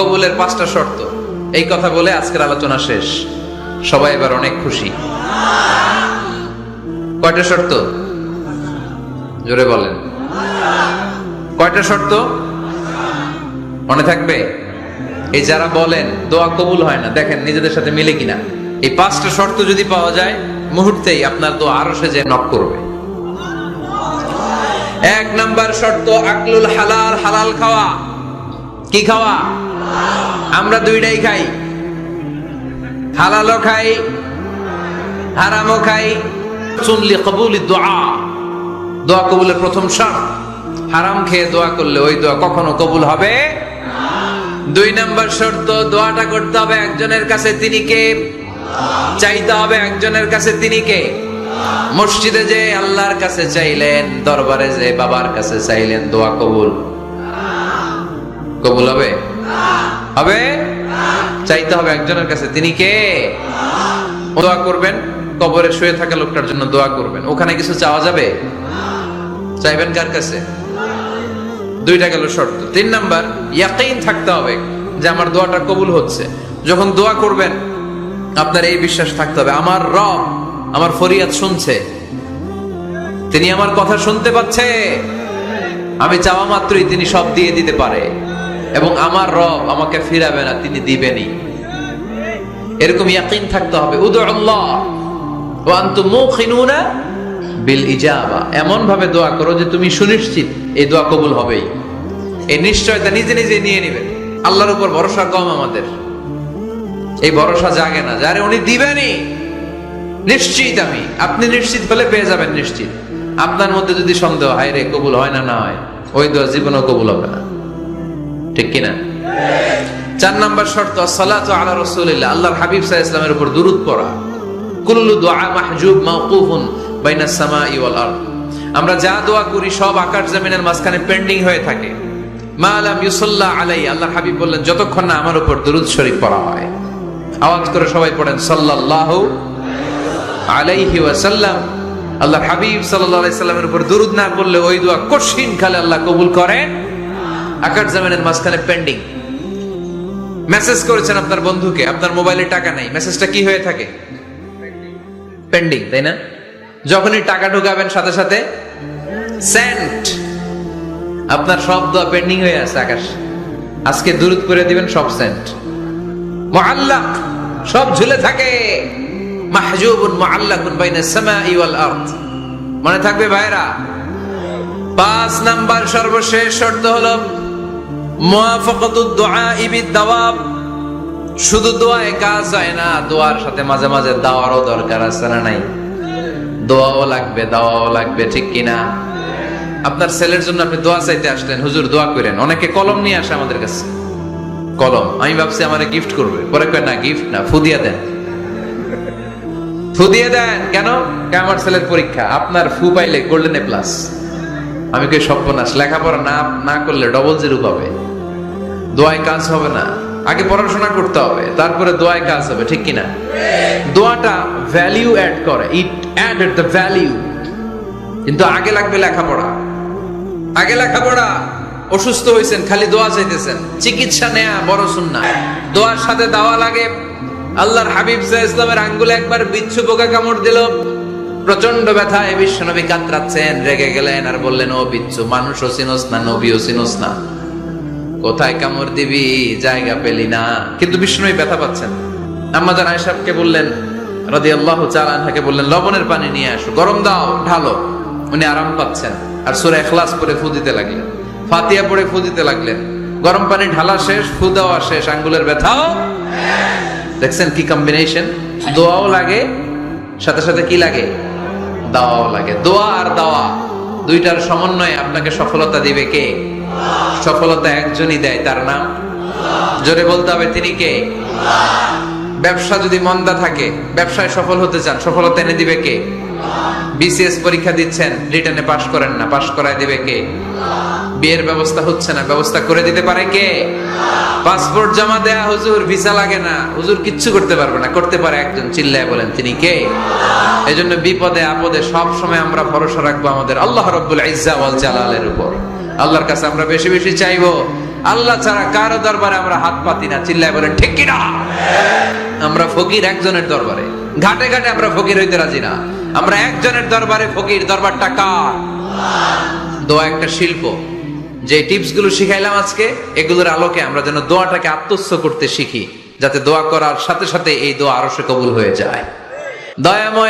কবুলের পাঁচটা শর্ত। এই কথা বলে আজকের আলোচনা শেষ। সবাই এবার অনেক খুশি। কয়টা শর্ত? জোরে বলেন। কয়টা শর্ত? মনে থাকবে? এই যারা বলেন, দোয়া কবুল হয় না, দেখেন নিজেদের সাথে মিলে কিনা। এই পাঁচটা শর্ত যদি পাওয়া যায়, মুহূর্তেই আপনার দোয়া আরও সে যে নক করবে। এক নাম্বার শর্ত, আকলুল হালাল হালাল খাওয়া। কি খাওয়া? আমরা দুইটাই খাই। হালালও খাই, হারামও খাই। চুনলি কবুল দোয়া। দোয়া কবুলের প্রথম শর্ত, হারাম খেয়ে দোয়া করলে ওই দোয়া কখনো কবুল হবে দুই নাম্বার শর্ত, দোয়াটা করতে হবে একজনের কাছে তিনি কে? চাইতে হবে একজনের কাছে তিনি কে? মসজিদে যে আল্লাহর কাছে চাইলেন, দরবারে যে বাবার কাছে চাইলেন, দোয়া কবুল। কবুল হবে? হবে? চাইতে হবে একজনের কাছে। তিনি কে? দোয়া করবেন, কবরে শুয়ে থাকা লোকটার জন্য দোয়া করবেন। ওখানে কিছু চাওয়া যাবে? চাইবেন কার কাছে? দুইটা গেল শর্ত। তিন নাম্বার, ইয়াকিন থাকতে হবে যে আমার দোয়াটা কবুল হচ্ছে। যখন দোয়া করবেন, আপনার এই বিশ্বাস থাকতে হবে, আমার রব, আমার ফরিয়াদ শুনছে। তিনি আমার কথা শুনতে পাচ্ছে। আমি চাওয়া মাত্রই তিনি সব দিয়ে দিতে পারে। এবং আমার রব আমাকে ফিরাবে না, তিনি দিবেনই। এরকম ইয়াকিন থাকতে হবে। উদুল্লাহ বিল ইজাবা। এমন ভাবে দোয়া করো যে তুমি সুনিশ্চিত এই দোয়া কবুল হবেই। এই নিশ্চয়তা নিজে নিজে নিয়ে নেবেন। আল্লাহর উপর ভরসা কম আমাদের। এই ভরসা জাগে না। যারে উনি দিবেনই, নিশ্চিত আমি। আপনি নিশ্চিত হলে পেয়ে যাবেন নিশ্চিত। আপনার মধ্যে যদি সন্দেহ হয় রে কবুল হয় না না হয়, ওই দোয়া জীবনও কবুল হবে না। ঠিক কিনা? চার নাম্বার শর্ত, সালাত আলা রাসূলিল্লাহ। আল্লাহর হাবিব আলাইহি ইসলামের উপর দুরূদ পড়া। কুল্লু দুআ মাহজুব মাওকুফুন বাইনা সামাই ওয়াল আরদ। আমরা যা দোয়া করি সব আকাশ জমিনের মাঝখানে পেন্ডিং হয়ে থাকে। মা আলাম ইউসাল্লা আলাই আল্লাহর হাবিব বললেন, যতক্ষণ না আমার উপর দুরূদ শরীফ পড়া হয়। আওয়াজ করে সবাই পড়েন, সাল্লাল্লাহু আলাইহি ওয়াসাল্লাম। আল্লাহর হাবিব সাল্লাল্লাহু আলাইহি সাল্লামের উপর দুরূদ না পড়লে ওই দোয়া কঠিন খালে আল্লাহ কবুল করেন। আকাশ জমিনের মাঝখানে পেন্ডিং মেসেজ করেছেন আপনার বন্ধুকে, আপনার মোবাইলে টাকা নাই। মেসেজটা কি হয়ে থাকে? পেন্ডিং তাই না? যখনই টাকা ঢুকাবেন সাথে সাথে সেন্ট আপনার সব দোয়া পেন্ডিং হয়ে আছে, আকাশ। আজকে দূরত করে দিবেন, সব সেন্ট মুআল্লাক, সব ঝুলে থাকে। মাহজুবুন মুআল্লাকুন বাইনা সামাই ওয়াল আরদ। মনে থাকবে ভাইরা পাঁচ নাম্বার সর্বশেষ শর্ত হলো শুধু দোয়ায় কাজ হয় না দোয়ার সাথে মাঝে মাঝে দাওয়ারও দরকার আছে না নাই? দোয়াও লাগবে, দাওয়াও লাগবে, ঠিক কিনা আপনার ছেলের জন্য আপনি দোয়া চাইতে আসলেন, হুজুর দোয়া করেন। অনেকে কলম নিয়ে আসে আমাদের কাছে। কলম, আমি ভাবছি আমার গিফট করবে। পরে কয়, না গিফট না, ফুদিয়া দেন। ফু দিয়ে দেন, কেন? আমার ছেলের পরীক্ষা? আপনার ফু পাইলে গোল্ডেন এ প্লাস আমি কই, সর্বনাশ, লেখাপড়া না না করলে ডবল জিরো পাবে। দোয়ায় কাজ হবে না। আগে পড়াশোনা করতে হবে, তারপরে দোয়ায় কাজ হবে, ঠিক কিনা? দোয়াটা ভ্যালিউ অ্যাড করে ইট অ্যাডেড দ্য ভ্যালিউ কিন্তু আগে লাগবে লেখাপড়া। আগে লেখাপড়া, অসুস্থ হয়েছেন খালি দোয়া চাইতেছেন। চিকিৎসা নেয়া বড় সুন্না দোয়ার সাথে দাওয়া লাগে। আল্লাহর হাবিব সাহ ইসলামের আঙ্গুলে একবার বিচ্ছু পোকা কামড় দিল। প্রচণ্ড ব্যথায় বিশ্বনবী কাতরাচ্ছেন, রেগে গেলেন আর বললেন, ও বিচ্ছু মানুষও চিনোস না নবীও চিনোস না। কোথায় কামড় দিবি? জায়গা পেলি না। কিন্তু বিষ্ণুই ব্যথা পাচ্ছেন। আম্মাজান আয়েশাকে বললেন রাদি আল্লাহ চালানহাকে বললেন, লবণের পানি নিয়ে আসো, গরম দাও, ঢালো। উনি আরাম পাচ্ছেন। আর সুরে এখলাস পরে ফু দিতে লাগলেন। ফাতিয়া পরে ফু দিতে লাগলেন। গরম পানি ঢালা শেষ, ফু দেওয়া শেষ, আঙ্গুলের ব্যথাও দেখছেন কি কম্বিনেশন দোয়াও লাগে, সাথে সাথে কি লাগে? দাওয়াও লাগে। দোয়া আর দাওয়া, দুইটার সমন্বয়ে আপনাকে সফলতা দিবে কে? সফলতা একজনই দেয় তার নাম। জোরে বলতে হবে, তিনি কে? ব্যবসা যদি মন্দা থাকে, ব্যবসায় সফল হতে চান, সফলতা এনে দিবে কে? বিসিএস পরীক্ষা দিচ্ছেন, রিটার্নে পাশ করেন না, পাশ করায় দিবে কে? বিয়ের ব্যবস্থা হচ্ছে না, ব্যবস্থা করে দিতে পারে কে? পাসপোর্ট জমা দেয়া হুজুর, ভিসা লাগে না। হুজুর কিচ্ছু করতে পারবে না, করতে পারে একজন, চিল্লায় বলেন, তিনি কে? এজন্য বিপদে, আপদে সব সময় আমরা ভরসা রাখব আমাদের আল্লাহ রব্বুল ইজ্জা ওয়াল জালালের উপর। আল্লাহর কাছে আমরা বেশি বেশি চাইব। আল্লাহ ছাড়া কারও দরবারে আমরা হাত পাতি না, চিল্লায় বলেন, ঠিক কিনা? আমরা ফকির একজনের দরবারে। ঘাটে ঘাটে আমরা ফকির হইতে রাজি না। আমরা একজনের দরবারে ফকির, দরবারটা কার? দোয়া একটা শিল্প। যে টিপসগুলো শিখাইলাম আজকে, এগুলোর আলোকে আমরা যেন দোয়াটাকে আত্মস্থ করতে শিখি, যাতে দোয়া করার সাথে সাথে এই দোয়া আরও সে কবুল হয়ে যায়। দয়াময়